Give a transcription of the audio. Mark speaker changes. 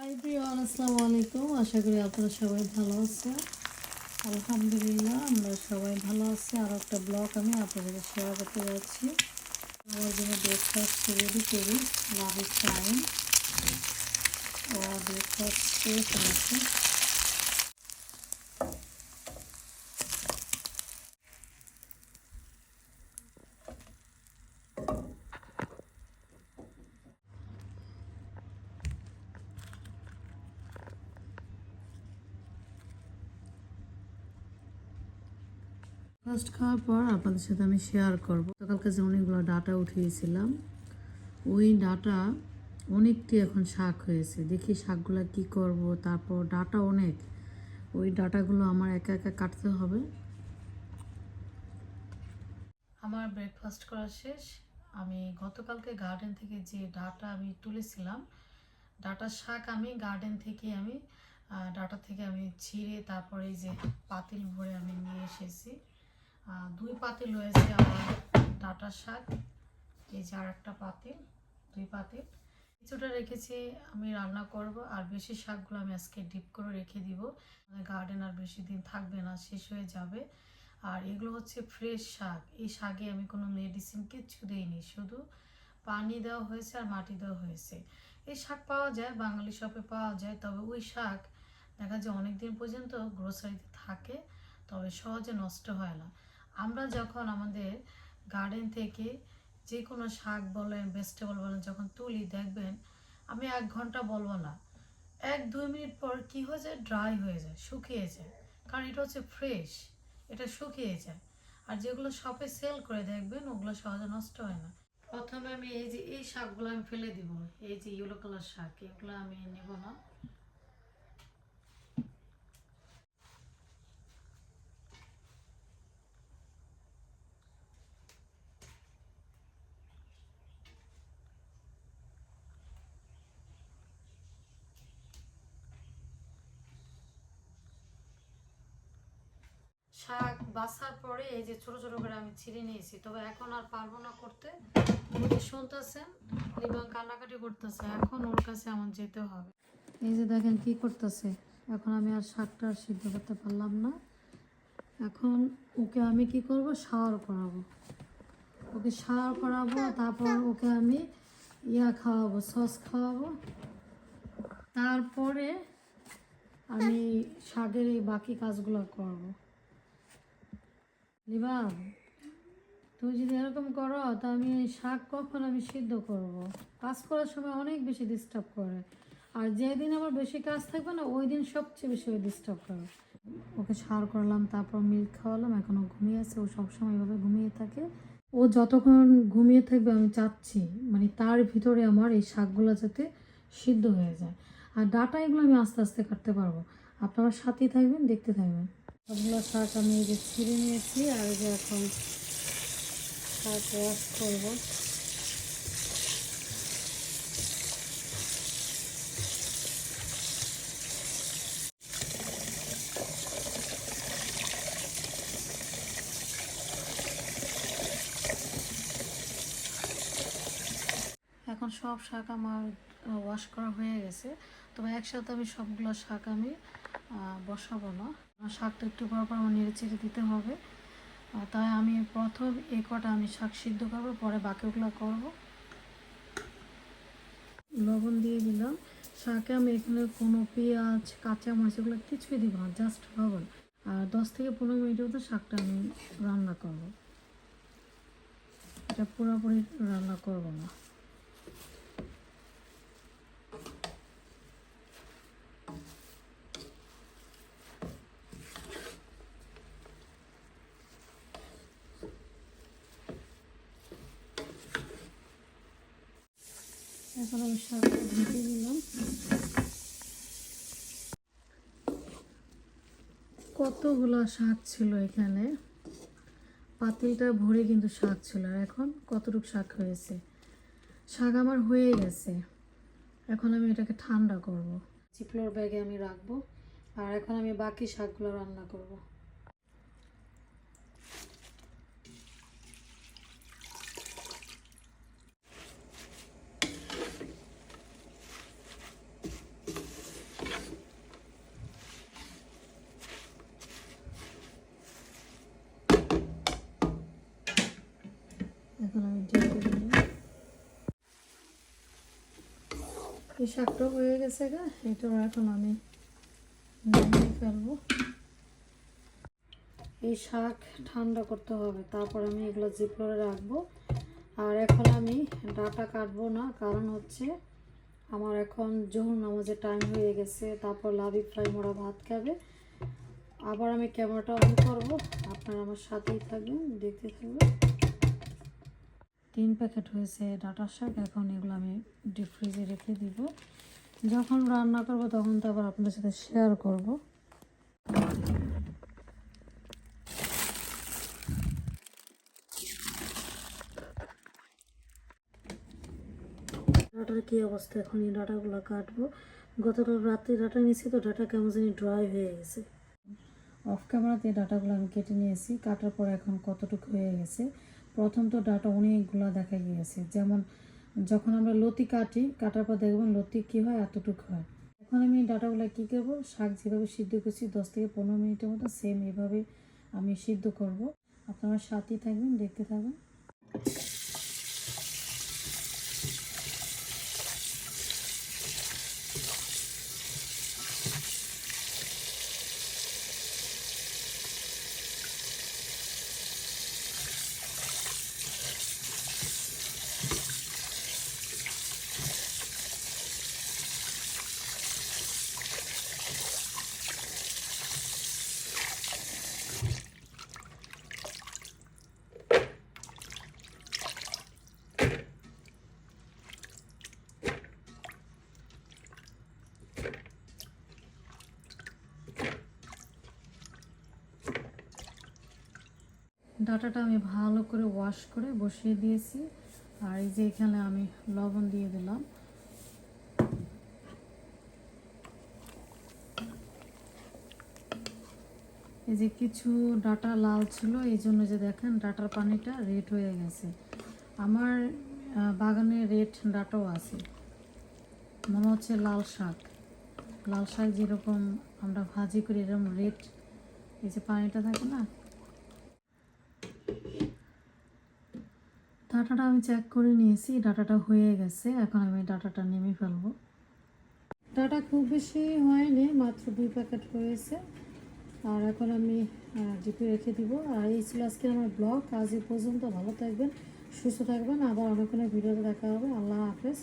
Speaker 1: High Priyan আসসালামু আলাইকুম। আশা করি আপনারা সবাই ভালো আছেন। আলহামদুলিল্লাহ, আমরা সবাই ভালো আছি। আর একটা ব্লগ আমি আপনাদের শেয়ার করতে যাচ্ছি। আমার জন্য ব্রেকফাস্ট রেডি করি। লাভ ইস টাইম ও ব্রেকফাস্ট ফেলেছি ফার্স্ট খাওয়ার পর আপনাদের সাথে আমি শেয়ার করব। সকালকে যে অনেকগুলো ডাটা উঠিয়েছিলাম, ওই ডাটা অনেকটি এখন শাক হয়েছে। দেখি শাকগুলো কি করব, তারপর ডাটা অনেক। ওই ডাটাগুলো আমার একা একা কাটতে হবে। আমার ব্রেকফাস্ট করা শেষ। আমি গতকালকে গার্ডেন থেকে যে ডাটা আমি তুলেছিলাম, ডাটা শাক আমি গার্ডেন থেকে আমি ডাটা থেকে আমি ছিঁড়ে তারপরে যে পাতিল ভরে আমি নিয়ে এসেছি। দুই পাতিল হয়েছে আমার ডাটার শাক, এই যে আর একটা পাতিল দুই পাতিল কিছুটা রেখেছি, আমি রান্না করব, আর বেশি শাকগুলো আমি আজকে ডিপ করে রেখে দিব। গার্ডেন আর বেশি দিন থাকবে না, শেষ হয়ে যাবে। আর এগুলো হচ্ছে ফ্রেশ শাক। এই শাকে আমি কোনো মেডিসিন কিচ্ছু দিইনি, শুধু পানি দেওয়া হয়েছে আর মাটি দেওয়া হয়েছে। এই শাক পাওয়া যায়, বাঙালি শপে পাওয়া যায়, তবে ওই শাক দেখা যায় অনেক দিন পর্যন্ত গ্রোসারিতে থাকে, তবে সহজে নষ্ট হয় না। আমরা যখন আমাদের গার্ডেন থেকে যে কোনো শাক বলেন ভেজিটেবল বলেন, যখন তুলি, দেখবেন আমি এক ঘণ্টা বলব না। এক, দুই মিনিট পর কি হয়ে যায়? ড্রাই হয়ে যায়, শুকিয়ে যায়। কারণ এটা হচ্ছে ফ্রেশ এটা শুকিয়ে যায়। আর যেগুলো শপে সেল করে দেখবেন, ওগুলো সহজে নষ্ট হয় না। প্রথমে আমি এই যে, এই শাকগুলো আমি ফেলে দিব। এই যে ইয়েলো কালার শাক, এগুলো আমি নেব না। শাক বাছার পরে এই যে ছোট ছোট করে আমি ছিঁড়ে নিয়েছি। তবে এখন আর পারব না করতে। উনি শুনতেছেন? এবং কান্নাকাটি করতেছে। এখন ওর কাছে আমার যেতে হবে। এই যে দেখেন কি করতেছে। এখন আমি আর শাকটা আর সিদ্ধ করতে পারলাম না। এখন ওকে আমি কি করব? শাওয়ার করাবো। ওকে শাওয়ার করাবো, তারপর ওকে আমি ইয়া খাওয়াবো, সস খাওয়াবো। তারপরে আমি শাকের এই বাকি কাজগুলো করব। লিবা, তুমি যদি এরকম করো, তা আমি শাক কখন আমি সিদ্ধ করব। কাজ করার সময় অনেক বেশি ডিস্টার্ব করে। আর যেদিন আমার বেশি কাজ থাকবে না, ওই দিন সবচেয়ে বেশি ওই ডিস্টার্ব করে। ওকে সার করলাম, তারপর মিল্ক খাওয়ালাম, এখন ও ঘুমিয়ে আছে, ও সবসময় এভাবে ঘুমিয়ে থাকে। ও যতক্ষণ ঘুমিয়ে থাকবে, আমি চাচ্ছি মানে তার ভিতরে আমার এই শাকগুলো যাতে সিদ্ধ হয়ে যায়। আর ডাটা এগুলো আমি আস্তে আস্তে কাটতে পারব। আপনারা সাথেই থাকবেন, দেখতে থাকবেন। সবগুলো শাক আমি এই যে ছিঁড়ে নিয়েছি আর যে এখন শাক ওয়াশ করব। এখন সব শাক আমার ওয়াশ করা হয়ে গেছে। তবে একসাথে আমি সবগুলো শাক আমি বসাবো না। শাকটা একটু পর পর আমার নেড়ে চেড়ে দিতে হবে। তাই আমি প্রথম এই কটা আমি শাক সিদ্ধ করব, পরে বাকিগুলো করব। লবণ দিয়ে দিলাম। শাকে আমি এখানে কোনো পেঁয়াজ কাঁচা মরিচ এগুলো কিছুই দিব না জাস্ট লবণ। আর দশ থেকে পনেরো মিনিটের মতো শাকটা আমি রান্না করব। এটা পুরোপুরি রান্না করব না। এখন আমি শাকটা ঢেকে দিলাম। কতগুলো শাক ছিল এখানে? পাতিলটা ভরে কিন্তু শাক ছিল, আর এখন কতটুকু শাক হয়েছে? শাক আমার হয়ে গেছে। এখন আমি এটাকে ঠান্ডা করব। চিপলোর ব্যাগে আমি রাখব, আর এখন আমি বাকি শাকগুলো রান্না করব। এই শাকটাও হয়ে গেছে গা এটাও এখন আমি ফেলব। এই শাক ঠান্ডা করতে হবে, তারপর আমি এগুলো জিপলোরে রাখব। আর এখন আমি ডাটা কাটবো না, কারণ হচ্ছে আমার এখন জোহর নামাজের টাইম হয়ে গেছে, তারপর লাভি ফ্রাই মোড়া ভাত খাবে। আবার আমি ক্যামেরাটা অন করব, আপনারা আমার সাথেই থাকবেন, দেখতে থাকবেন। তিন প্যাকেট হয়েছে ডাটার শাক, এখন এগুলো আমি ডিপ ফ্রিজে রেখে দিব। যখন রান্না করব তখন তো আবার আপনাদের সাথে শেয়ার করব। ডাটার কী অবস্থা? এখন এই ডাটাগুলো কাটবো। গতকাল রাত্রে ডাটা নিয়েছি তো, ডাটা কেমন জানি ড্রাই হয়ে গেছে। অফ ক্যামেরাতে ডাটাগুলো আমি কেটে নিয়েছি, কাটার পর এখন কতটুকু হয়ে গেছে? প্রথম তো ডাটা অনেকগুলো দেখা গিয়েছে। যেমন যখন আমরা লতি কাটি, কাটার পর দেখবেন লতি কী হয়, এতটুকু হয়। এখন আমি ডাটাগুলো কী করব? শাক যেভাবে সিদ্ধ করছি দশ থেকে পনেরো মিনিটের মতো সেম এভাবে আমি সিদ্ধ করব। আপনারা সাথেই থাকবেন, দেখতে থাকবেন। ডাটাটা আমি ভালো করে ওয়াশ করে বসিয়ে দিয়েছি। আর এই যে এখানে আমি লবণ দিয়ে দিলাম। এই যে কিছু ডাটা লাল ছিল, এই জন্য যে দেখেন ডাটার পানিটা রেড হয়ে গেছে। আমার বাগানে রেড ডাটাও আছে। মনে হচ্ছে লাল শাক। লাল শাক যেরকম আমরা ভাজি করি, এরকম রেড এই যে পানিটা থাকে না ডাটাটা আমি চেক করে নিয়েছি, ডাটাটা হয়ে গেছে, এখন আমি ডাটাটা নেমে ফেলব। ডাটা খুব বেশি হয়নি, মাত্র দুই প্যাকেট হয়েছে। আর এখন আমি ডিপি রেখে দিব। আর এই ছিল আজকে আমার ব্লগ আজ এই পর্যন্ত ভালো থাকবেন, সুস্থ থাকবেন। আবার অনেকক্ষণের অনেক ভিডিওতে দেখা হবে। আল্লাহ হাফেজ।